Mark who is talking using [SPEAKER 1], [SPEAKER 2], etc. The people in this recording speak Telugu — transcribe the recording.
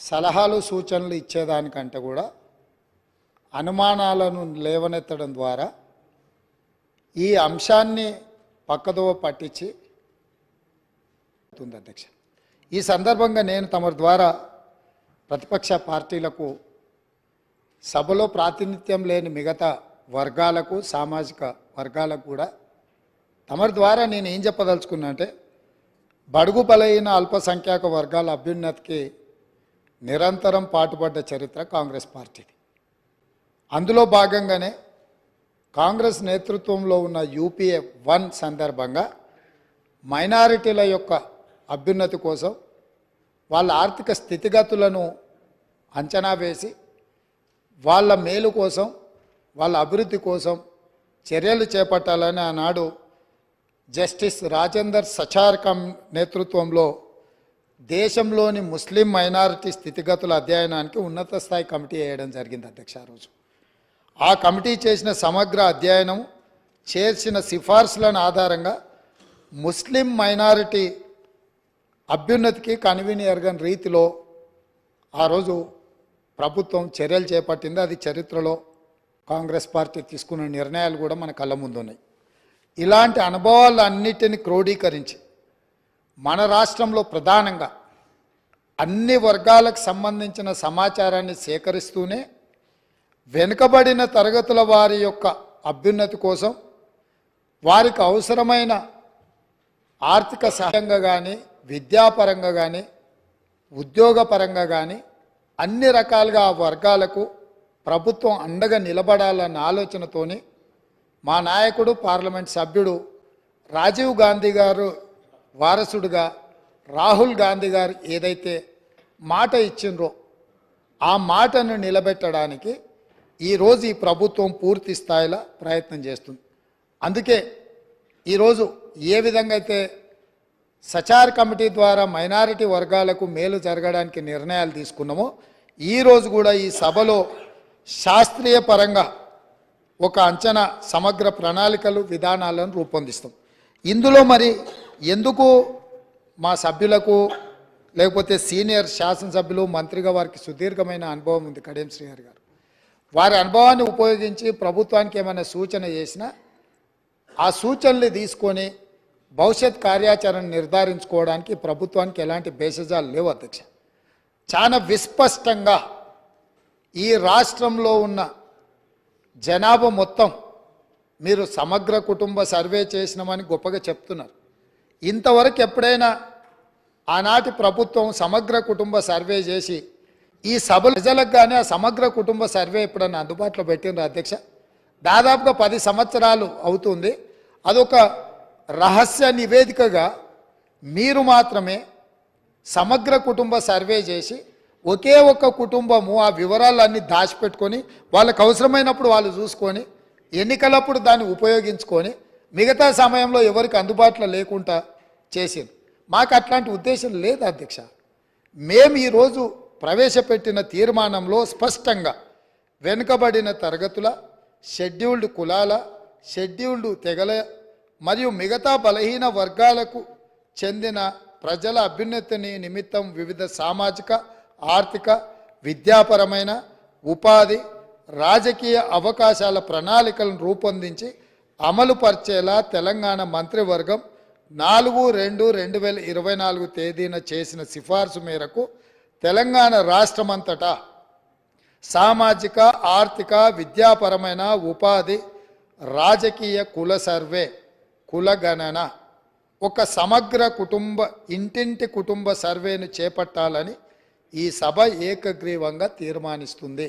[SPEAKER 1] సలహాలు సూచనలు ఇచ్చేదానికంటే కూడా అనుమానాలను లేవనెత్తడం ద్వారా ఈ అంశాన్ని పక్కదోవ పట్టించి అధ్యక్ష. ఈ సందర్భంగా నేను తమ ద్వారా ప్రతిపక్ష పార్టీలకు సభలో ప్రాతినిధ్యం లేని మిగతా వర్గాలకు సామాజిక వర్గాలకు కూడా తమరి ద్వారా నేను ఏం చెప్పదలుచుకున్నా అంటే బడుగు బలైన అల్పసంఖ్యాక వర్గాల అభ్యున్నతికి నిరంతరం పాటుపడ్డ చరిత్ర కాంగ్రెస్ పార్టీది. అందులో భాగంగానే కాంగ్రెస్ నేతృత్వంలో ఉన్న యూపీఏ వన్ సందర్భంగా మైనారిటీల యొక్క అభ్యున్నతి కోసం వాళ్ళ ఆర్థిక స్థితిగతులను అంచనా వేసి వాళ్ళ మేలు కోసం వాళ్ళ అభివృద్ధి కోసం చర్యలు చేపట్టాలని ఆనాడు జస్టిస్ రాజేందర్ సచార్కం నేతృత్వంలో దేశంలోని ముస్లిం మైనారిటీ స్థితిగతుల అధ్యయనానికి ఉన్నత స్థాయి కమిటీ వేయడం జరిగింది అధ్యక్ష ఆ రోజు. ఆ కమిటీ చేసిన సమగ్ర అధ్యయనం చేసిన సిఫార్సులను ఆధారంగా ముస్లిం మైనారిటీ అభ్యున్నతికి కన్వీనియర్గన్ రీతిలో ఆ రోజు ప్రభుత్వం చర్యలు చేపట్టింది. అది చరిత్రలో కాంగ్రెస్ పార్టీ తీసుకున్న నిర్ణయాలు కూడా మన కళ్ళ ముందున్నాయి. ఇలాంటి అనుభవాలన్నిటిని క్రోడీకరించి మన రాష్ట్రంలో ప్రధానంగా అన్ని వర్గాలకు సంబంధించిన సమాచారాన్ని సేకరిస్తూనే వెనుకబడిన తరగతుల వారి యొక్క అభ్యున్నతి కోసం వారికి అవసరమైన ఆర్థిక సహాయంగా కానీ విద్యాపరంగా కానీ ఉద్యోగపరంగా కానీ అన్ని రకాలుగా ఆ వర్గాలకు ప్రభుత్వం అండగా నిలబడాలన్న ఆలోచనతోని మా నాయకుడు పార్లమెంట్ సభ్యుడు రాజీవ్ గాంధీ గారు వారసుడుగా రాహుల్ గాంధీ గారు ఏదైతే మాట ఇచ్చిండ్రో ఆ మాటను నిలబెట్టడానికి ఈరోజు ఈ ప్రభుత్వం పూర్తి స్థాయిలో ప్రయత్నం చేస్తుంది. అందుకే ఈరోజు ఏ విధంగా అయితే సచార్ కమిటీ ద్వారా మైనారిటీ వర్గాలకు మేలు జరగడానికి నిర్ణయాలు తీసుకున్నామో ఈరోజు కూడా ఈ సభలో శాస్త్రీయ పరంగా ఒక అంచనా సమగ్ర ప్రణాళికలు విధానాలను రూపొందిస్తాం. ఇందులో మరి ఎందుకు మా సభ్యులకు లేకపోతే సీనియర్ శాసనసభ్యులు మంత్రిగా వారికి సుదీర్ఘమైన అనుభవం ఉంది కడియం శ్రీహరి గారు. వారి అనుభవాన్ని ఉపయోగించి ప్రభుత్వానికి ఏమైనా సూచన చేసినా ఆ సూచనలు తీసుకొని భవిష్యత్ కార్యాచరణ నిర్ధారించుకోవడానికి ప్రభుత్వానికి ఎలాంటి భేషజాలు లేవు అధ్యక్ష. చాలా విస్పష్టంగా ఈ రాష్ట్రంలో ఉన్న జనాభా మొత్తం మీరు సమగ్ర కుటుంబ సర్వే చేసినామని గొప్పగా చెప్తున్నారు. ఇంతవరకు ఎప్పుడైనా ఆనాటి ప్రభుత్వం సమగ్ర కుటుంబ సర్వే చేసి ఈ సభ ప్రజలకు కానీ ఆ సమగ్ర కుటుంబ సర్వే ఎప్పుడన్నా అందుబాటులో పెట్టిండ్రు అధ్యక్ష? దాదాపుగా పది సంవత్సరాలు అవుతుంది. అదొక రహస్య నివేదికగా మీరు మాత్రమే సమగ్ర కుటుంబ సర్వే చేసి ఒకే ఒక్క కుటుంబము ఆ వివరాలన్నీ దాచిపెట్టుకొని వాళ్ళకు అవసరమైనప్పుడు వాళ్ళు చూసుకొని ఎన్నికలప్పుడు దాన్ని ఉపయోగించుకొని మిగతా సమయంలో ఎవరికి అందుబాటులో లేకుండా చేసింది. మాకు అట్లాంటి ఉద్దేశం లేదు అధ్యక్ష. మేము ఈరోజు ప్రవేశపెట్టిన తీర్మానంలో స్పష్టంగా వెనుకబడిన తరగతుల షెడ్యూల్డ్ కులాల షెడ్యూల్డ్ తెగల మరియు మిగతా బలహీన వర్గాలకు చెందిన ప్రజల అభ్యున్నతిని నిమిత్తం వివిధ సామాజిక ఆర్థిక విద్యాపరమైన ఉపాధి రాజకీయ అవకాశాల ప్రణాళికలను రూపొందించి అమలు పరిచేలా తెలంగాణ మంత్రివర్గం నాలుగు రెండు రెండు వేల ఇరవై నాలుగు తేదీన చేసిన సిఫార్సు మేరకు తెలంగాణ రాష్ట్రమంతటా సామాజిక ఆర్థిక విద్యాపరమైన ఉపాధి రాజకీయ కుల సర్వే కులగణన ఒక సమగ్ర కుటుంబ ఇంటింటి కుటుంబ సర్వేను చేపట్టాలని ఈ సభ ఏకగ్రీవంగా తీర్మానిస్తుంది.